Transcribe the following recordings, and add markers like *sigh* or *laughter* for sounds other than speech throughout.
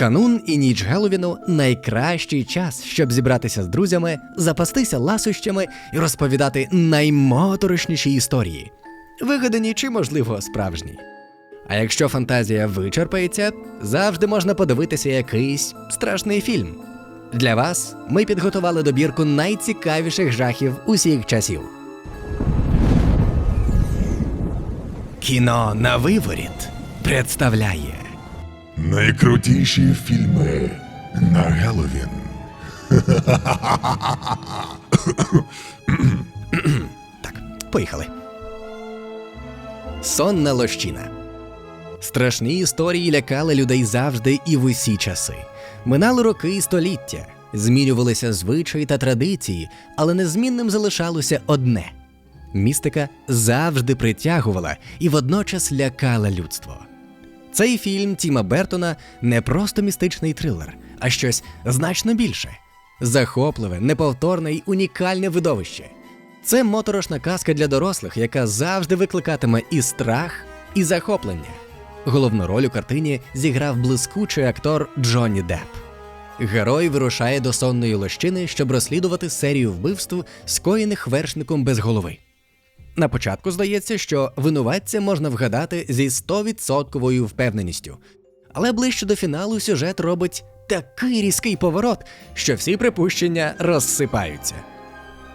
Канун і ніч Геловіну найкращий час, щоб зібратися з друзями, запастися ласощами і розповідати наймоторошніші історії, вигадані чи, можливо, справжні. А якщо фантазія вичерпається, завжди можна подивитися якийсь страшний фільм. Для вас ми підготували добірку найцікавіших жахів усіх часів. Кіно на виворіт представляє. Найкрутіші фільми на Геловін. Так, поїхали. Сонна лощина. Страшні історії лякали людей завжди і в усі часи. Минали роки і століття, змінювалися звичаї та традиції, але незмінним залишалося одне: містика завжди притягувала і водночас лякала людство. Цей фільм Тіма Бертона не просто містичний трилер, а щось значно більше захопливе, неповторне й унікальне видовище. Це моторошна казка для дорослих, яка завжди викликатиме і страх, і захоплення. Головну роль у картині зіграв блискучий актор Джонні Депп. Герой вирушає до сонної лощини, щоб розслідувати серію вбивств, скоєних вершником без голови. На початку здається, що винуватця можна вгадати зі 100% впевненістю. Але ближче до фіналу сюжет робить такий різкий поворот, що всі припущення розсипаються.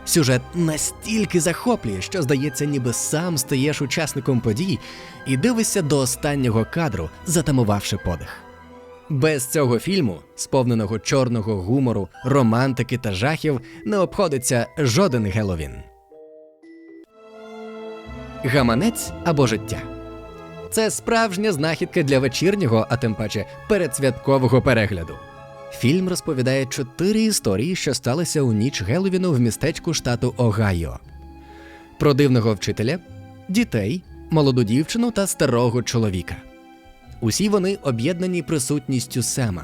Сюжет настільки захоплює, що здається, ніби сам стаєш учасником подій і дивишся до останнього кадру, затамувавши подих. Без цього фільму, сповненого чорного гумору, романтики та жахів, не обходиться жоден Геловін. Гаманець або життя. Це справжня знахідка для вечірнього, а тим паче передсвяткового перегляду. Фільм розповідає чотири історії, що сталися у ніч Геловіну в містечку штату Огайо. Про дивного вчителя, дітей, молоду дівчину та старого чоловіка. Усі вони об'єднані присутністю Сема,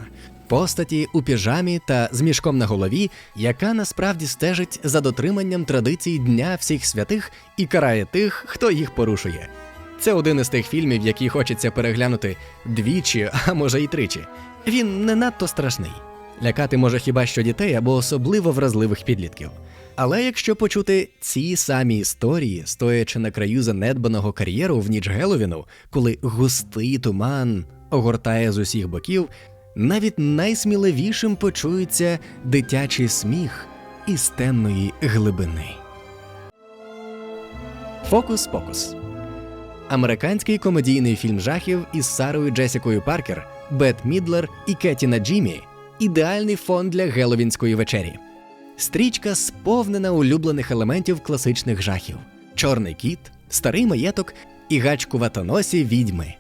постаті у піжамі та з мішком на голові, яка насправді стежить за дотриманням традицій Дня всіх святих і карає тих, хто їх порушує. Це один із тих фільмів, які хочеться переглянути двічі, *laughs* а може й тричі. Він не надто страшний. Лякати може хіба що дітей або особливо вразливих підлітків. Але якщо почути ці самі історії, стоячи на краю занедбаного кар'єру в ніч Геловіну, коли густий туман огортає з усіх боків, навіть найсміливішим почується дитячий сміх із темної глибини. Фокус-покус. Американський комедійний фільм жахів із Сарою Джесікою Паркер, Бет Мідлер і Кеті Наджімі ідеальний фон для геловінської вечері. Стрічка сповнена улюблених елементів класичних жахів: чорний кіт, старий маєток і гачкуватоносі відьми.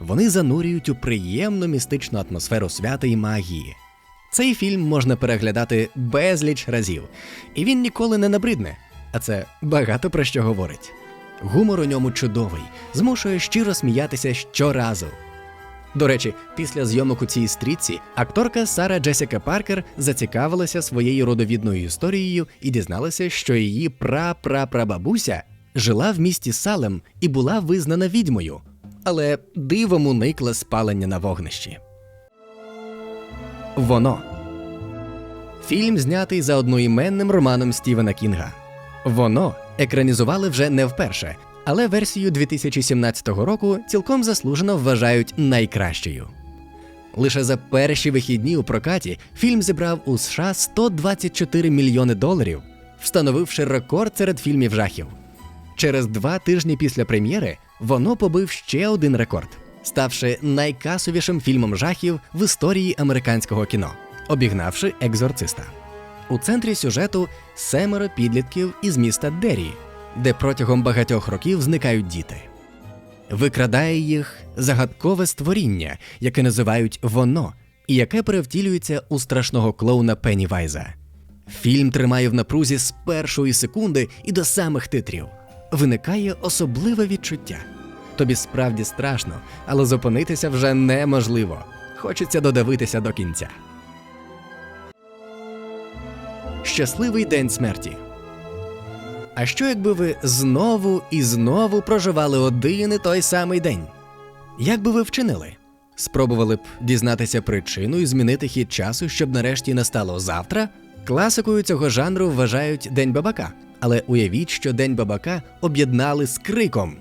Вони занурюють у приємну містичну атмосферу свята і магії. Цей фільм можна переглядати безліч разів, і він ніколи не набридне, а це багато про що говорить. Гумор у ньому чудовий, змушує щиро сміятися щоразу. До речі, після зйомок у цій стрічці акторка Сара Джесіка Паркер зацікавилася своєю родовідною історією і дізналася, що її прапрапрабабуся жила в місті Салем і була визнана відьмою, але дивом уникла спалення на вогнищі. Воно фільм знятий за одноіменним романом Стівена Кінга. Воно екранізували вже не вперше, але версію 2017 року цілком заслужено вважають найкращою. Лише за перші вихідні у прокаті фільм зібрав у США 124 мільйони доларів, встановивши рекорд серед фільмів жахів. Через два тижні після прем'єри воно побив ще один рекорд, ставши найкасовішим фільмом жахів в історії американського кіно, обігнавши екзорциста. У центрі сюжету семеро підлітків із міста Деррі, де протягом багатьох років зникають діти. Викрадає їх загадкове створіння, яке називають воно, і яке перевтілюється у страшного клоуна Пеннівайза. Фільм тримає в напрузі з першої секунди і до самих титрів. Виникає особливе відчуття. Тобі справді страшно, але зупинитися вже неможливо. Хочеться додивитися до кінця. Щасливий день смерті. А що якби ви знову і знову проживали один і той самий день? Як би ви вчинили? Спробували б дізнатися причину і змінити хід часу, щоб нарешті настало завтра. Класикою цього жанру вважають День бабака. Але уявіть, що День бабака об'єднали з криком.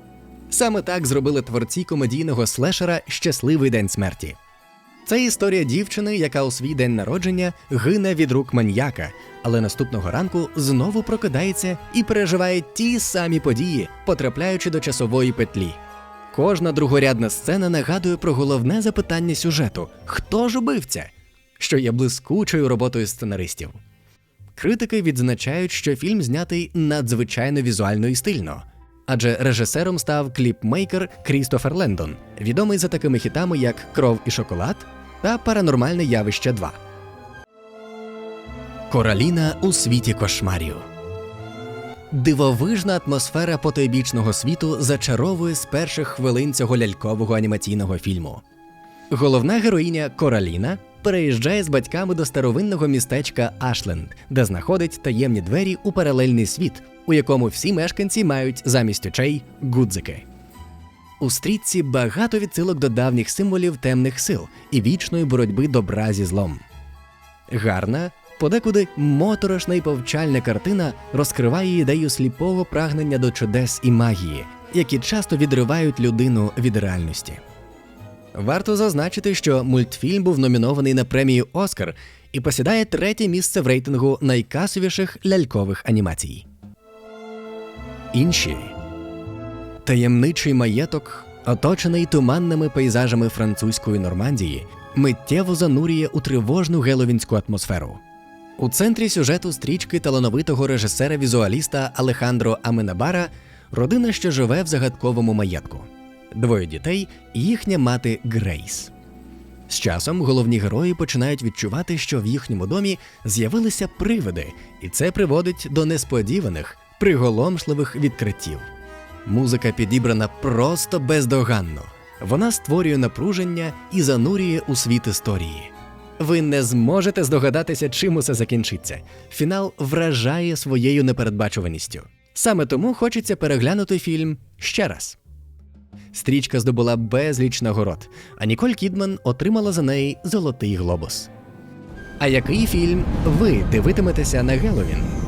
Саме так зробили творці комедійного слешера Щасливий день смерті. Це історія дівчини, яка у свій день народження гине від рук маньяка, але наступного ранку знову прокидається і переживає ті самі події, потрапляючи до часової петлі. Кожна другорядна сцена нагадує про головне запитання сюжету: хто ж убивця? Що є блискучою роботою сценаристів. Критики відзначають, що фільм знятий надзвичайно візуально і стильно. Адже режисером став кліпмейкер Крістофер Лендон, відомий за такими хітами, як Кров і шоколад та Паранормальне явище 2. Кораліна у світі кошмарів. Дивовижна атмосфера потойбічного світу зачаровує з перших хвилин цього лялькового анімаційного фільму. Головна героїня Кораліна переїжджає з батьками до старовинного містечка Ашленд, де знаходить таємні двері у паралельний світ, у якому всі мешканці мають замість очей гудзики. У стрітці багато відсилок до давніх символів темних сил і вічної боротьби добра зі злом. Гарна, подекуди моторошна і повчальна картина розкриває ідею сліпого прагнення до чудес і магії, які часто відривають людину від реальності. Варто зазначити, що мультфільм був номінований на премію Оскар і посідає третє місце в рейтингу найкасовіших лялькових анімацій. Інші таємничий маєток, оточений туманними пейзажами французької Нормандії, миттєво занурює у тривожну геловінську атмосферу. У центрі сюжету стрічки талановитого режисера-візуаліста Алехандро Аменабара родина, що живе в загадковому маєтку. Двоє дітей і їхня мати Грейс. З часом головні герої починають відчувати, що в їхньому домі з'явилися привиди, і це приводить до несподіваних, приголомшливих відкриттів. Музика підібрана просто бездоганно. Вона створює напруження і занурює у світ історії. Ви не зможете здогадатися, чим усе закінчиться. Фінал вражає своєю непередбачуваністю. Саме тому хочеться переглянути фільм ще раз. Стрічка здобула безліч нагород, а Ніколь Кідман отримала за неї золотий глобус. А який фільм ви дивитиметеся на Геловін?